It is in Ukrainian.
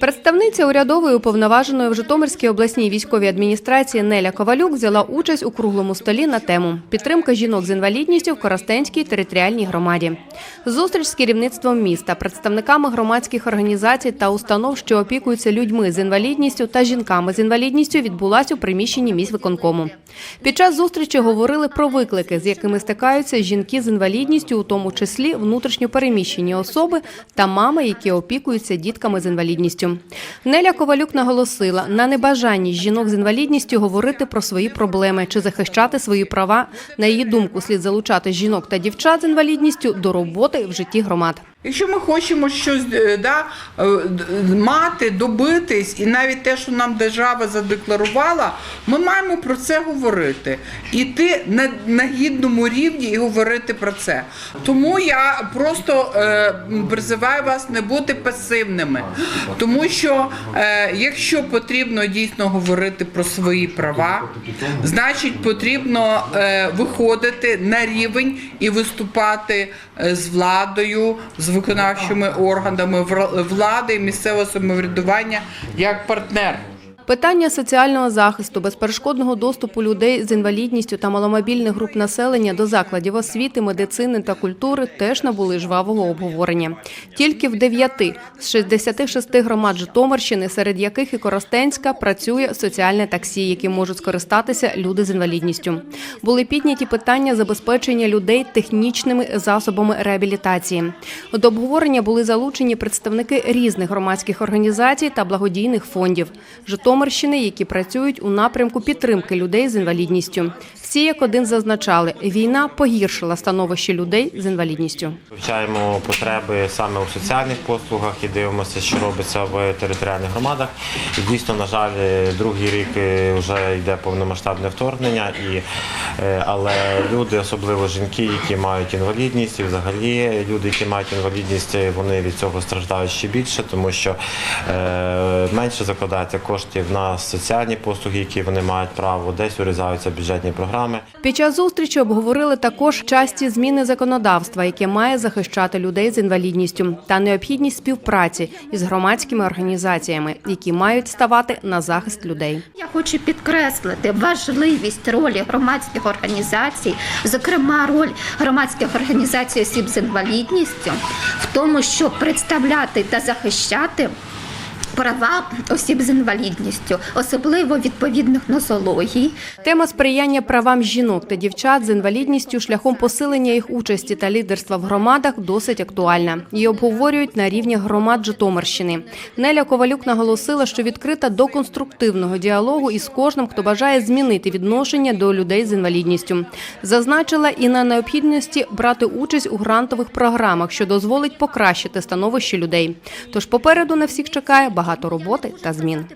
Представниця урядової уповноваженої в Житомирській обласній військовій адміністрації Неля Ковалюк взяла участь у круглому столі на тему підтримка жінок з інвалідністю в Коростенській територіальній громаді. Зустріч з керівництвом міста, представниками громадських організацій та установ, що опікуються людьми з інвалідністю та жінками з інвалідністю, відбулась у приміщенні міськвиконкому. Під час зустрічі говорили про виклики, з якими стикаються жінки з інвалідністю, у тому числі внутрішньопереміщені особи та мами, які опікуються дітками з інвалідністю. Неля Ковалюк наголосила на небажанні жінок з інвалідністю говорити про свої проблеми чи захищати свої права. На її думку, слід залучати жінок та дівчат з інвалідністю до роботи в житті громад. Якщо ми хочемо щось е, да, е, мати, добитись, і навіть те, що нам держава задекларувала, ми маємо про це говорити. Іти на, на гідному рівні і говорити про це. Тому я просто е, призиваю вас не бути пасивними. Тому що е, якщо потрібно дійсно говорити про свої права, значить потрібно е, виходити на рівень і виступати е, з владою, з виконавчими органами влади місцевого самоврядування як партнер. Питання соціального захисту, безперешкодного доступу людей з інвалідністю та маломобільних груп населення до закладів освіти, медицини та культури теж набули жвавого обговорення. Тільки в дев'яти з 66 громад Житомирщини, серед яких і Коростенська, працює соціальне таксі, яким можуть скористатися люди з інвалідністю. Були підняті питання забезпечення людей технічними засобами реабілітації. До обговорення були залучені представники різних громадських організацій та благодійних фондів Житомирщини, які працюють у напрямку підтримки людей з інвалідністю. Всі як один зазначали, війна погіршила становище людей з інвалідністю. Вивчаємо потреби саме у соціальних послугах і дивимося, що робиться в територіальних громадах. І дійсно, на жаль, другий рік е, вже йде повномасштабне вторгнення, і, е, але люди, особливо жінки, які мають інвалідність, і взагалі люди, які мають інвалідність, вони від цього страждають ще більше, тому що е, менше закладається коштів на соціальні послуги, які вони мають право, десь урізаються бюджетні програми. Під час зустрічі обговорили також часті зміни законодавства, яке має захищати людей з інвалідністю, та необхідність співпраці із громадськими організаціями, які мають ставати на захист людей. Я хочу підкреслити важливість ролі громадських організацій, зокрема роль громадських організацій осіб з інвалідністю, в тому, щоб представляти та захищати. Права осіб з інвалідністю, особливо відповідних нозологій, Тема сприяння правам жінок та дівчат з інвалідністю шляхом посилення їх участі та лідерства в громадах досить актуальна. Її обговорюють на рівні громад Житомирщини. Неля Ковалюк наголосила, що відкрита до конструктивного діалогу із кожним, хто бажає змінити відношення до людей з інвалідністю. Зазначила і на необхідності брати участь у грантових програмах, що дозволить покращити становище людей. Тож попереду на всіх чекає багато роботи та змін.